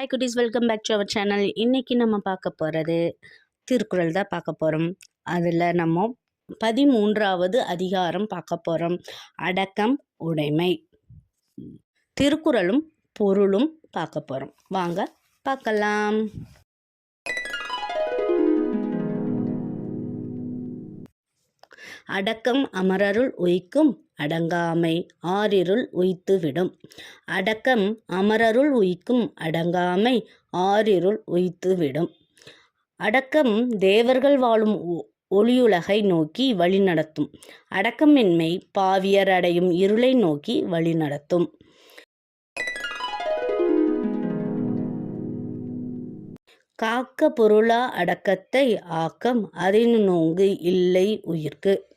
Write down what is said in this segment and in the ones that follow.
Hi குட்டீஸ் welcome back to our channel இன்றைக்கி நம்ம பார்க்க போகிறது திருக்குறள் தான் பார்க்க போகிறோம் அதில் நம்ம பதிமூன்றாவது அதிகாரம் பார்க்க போகிறோம் அடக்கம் உடைமை. திருக்குறளும் பொருளும் பார்க்க போகிறோம் வாங்க பார்க்கலாம். அடக்கம் அமரருள் உயிக்கும் அடங்காமை ஆறிருள் உய்த்துவிடும். அடக்கம் அமரருள் உய்க்கும் அடங்காமை ஆறிருள் உய்த்துவிடும். அடக்கம் தேவர்கள் வாழும் ஒ- ஒளியுலகை நோக்கி வழிநடத்தும். அடக்கமின்மை பாவியர் அடையும் இருளை நோக்கி வழிநடத்தும். காக்க பொருளா அடக்கத்தை ஆக்கம் அதனினோங்கு இல்லை உயிர்க்கு.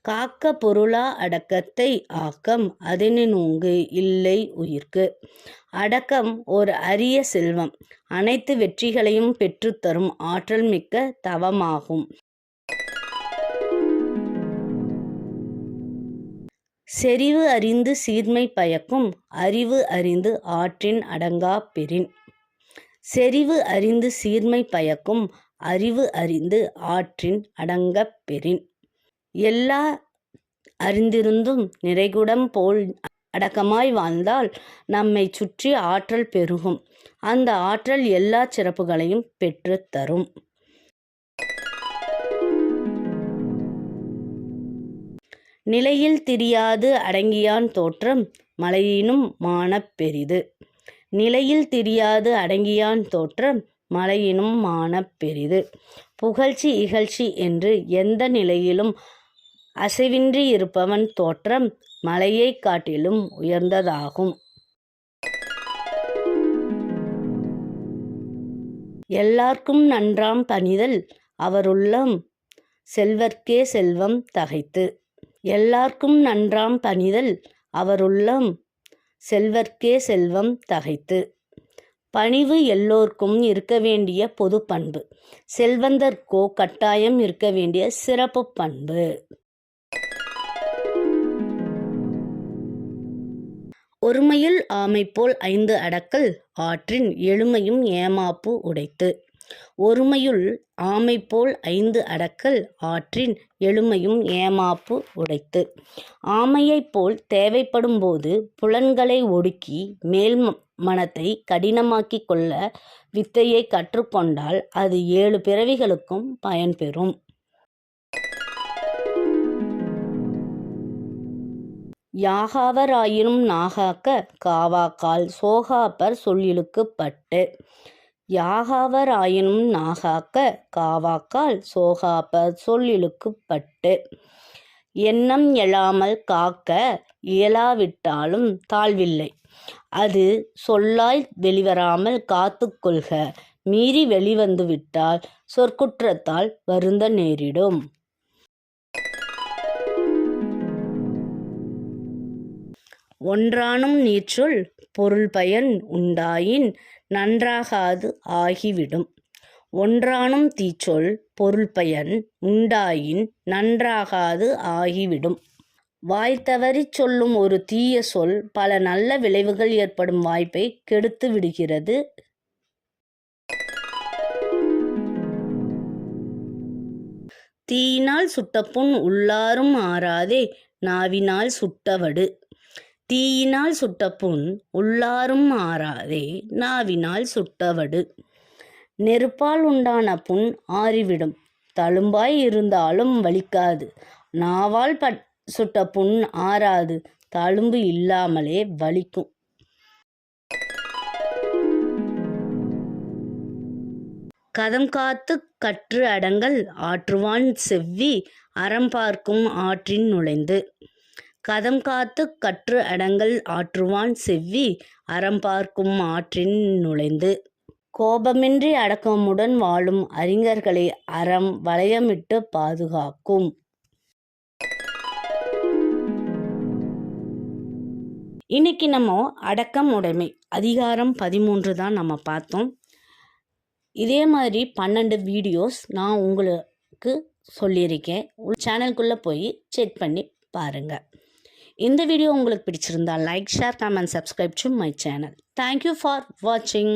காக்க பொருளா அடக்கத்தை ஆக்கம் அதனினூங்கு இல்லை உயிர்க்கு. அடக்கம் ஒரு அரிய செல்வம். அனைத்து வெற்றிகளையும் பெற்றுத்தரும் ஆற்றல் மிக்க தவமாகும். செறிவு அறிந்து சீர்மை பயக்கும் அறிவு அறிந்து ஆற்றின் அடங்கா பெறின். செறிவு அறிந்து சீர்மை பயக்கும் அறிவு அறிந்து ஆற்றின் அடங்கப் பெறின். எல்லா அறிந்திருந்தும் நிறைகுடம் போல் அடக்கமாய் வாழ்ந்தால் நம்மை சுற்றி ஆற்றல் பெருகும். அந்த ஆற்றல் எல்லா சிறப்புகளையும் பெற்றுத் தரும். நிலையில் திரியாது அடங்கியான் தோற்றம் மலையினும் மானப் பெரிது. நிலையில் திரியாது அடங்கியான் தோற்றம் மலையினும் மானப் பெரிது. புகழ்ச்சி இகழ்ச்சி என்று எந்த நிலையிலும் அசைவின்றி இருப்பவன் தோற்றம் மலையைக் காட்டிலும் உயர்ந்ததாகும். எல்லார்க்கும் நன்றாம் பணிதல் அவருள்ளம். செல்வர்க்கே செல்வம் தகைத்து. எல்லார்க்கும் நன்றாம் பணிதல் அவருள்ளம். செல்வர்க்கே செல்வம் தகைத்து. பணிவு எல்லோர்க்கும் இருக்க வேண்டிய பொது பண்பு. செல்வந்தர்க்கோ கட்டாயம் இருக்க வேண்டிய சிறப்பு பண்பு. ஒருமையில் ஆமை போல் ஐந்து அடக்கல் ஆற்றின் எழுமையும் ஏமாப்பு உடைத்து. ஒருமையுள் ஆமை போல் ஐந்து அடக்கல் ஆற்றின் எழுமையும் ஏமாப்பு உடைத்து. ஆமையைப் போல் தேவைப்படும் போது புலன்களை ஒடுக்கி மேல் மனத்தை கடினமாக்கிக் கொள்ள வித்தையை கற்றுக்கொண்டால் அது ஏழு பிறவிகளுக்கும் பயன்பெறும். யாகாவராயினும் நாகாக்க காவாக்கால் சோகாப்பர் சொல்லிலுக்குப்பட்டு யாகாவராயினும் நாகாக்க காவாக்கால் சோகாப்பர் சொல்லிழுக்குப்பட்டு. எண்ணம் எழாமல் காக்க இயலாவிட்டாலும் தாழ்வில்லை. அது சொல்லாய் வெளிவராமல் காத்துக்கொள்க மீறி வெளிவந்துவிட்டால் சொற்குற்றத்தால் வருந்த நேரிடும். ஒன்றானும் நீச்சொல் பொருள் பயன் உண்டாயின் நன்றாகாது ஆகிவிடும். ஒன்றானும் தீச்சொல் பொருள் பயன் உண்டாயின் நன்றாகாது ஆகிவிடும். வாய் தவறி சொல்லும் ஒரு தீய சொல் பல நல்ல விளைவுகள் ஏற்படும் வாய்ப்பை கெடுத்து விடுகிறது. தீயினால் சுட்டப்புண் உள்ளாரும் ஆறாதே நாவினால் சுட்டவடு. தீயினால் சுட்ட புண் உள்ளாரும் ஆறாதே நாவினால் சுட்டவடு. நெருப்பால் உண்டான புண் ஆறிவிடும். தழும்பாய் இருந்தாலும் வலிக்காது. நாவால் பட் சுட்ட புண் ஆறாது. தழும்பு இல்லாமலே வலிக்கும். கதம் காத்து கற்று அடங்கல் ஆற்றுவான் செவ்வி அறம் பார்க்கும் ஆற்றின் நுழைந்து. கதம் காத்து கற்று அடங்கல் ஆற்றுவான் செவ்வி அறம் பார்க்கும் ஆற்றின் நுழைந்து. கோபமின்றி அடக்கமுடன் வாழும் அறிஞர்களை அறம் வளையமிட்டு பாதுகாக்கும். இன்னைக்கு நம்ம அடக்கம் உடைமை. அதிகாரம் பதிமூன்று தான் நம்ம பார்த்தோம். இதே மாதிரி பன்னெண்டு வீடியோஸ் நான் உங்களுக்கு சொல்லியிருக்கேன். உள் சேனலுக்குள்ளே போய் செக் பண்ணி பாருங்கள் இந்த வீடியோ உங்களுக்கு பிடிச்சிருந்தால் like share comment subscribe to my channel thank you for வாட்சிங்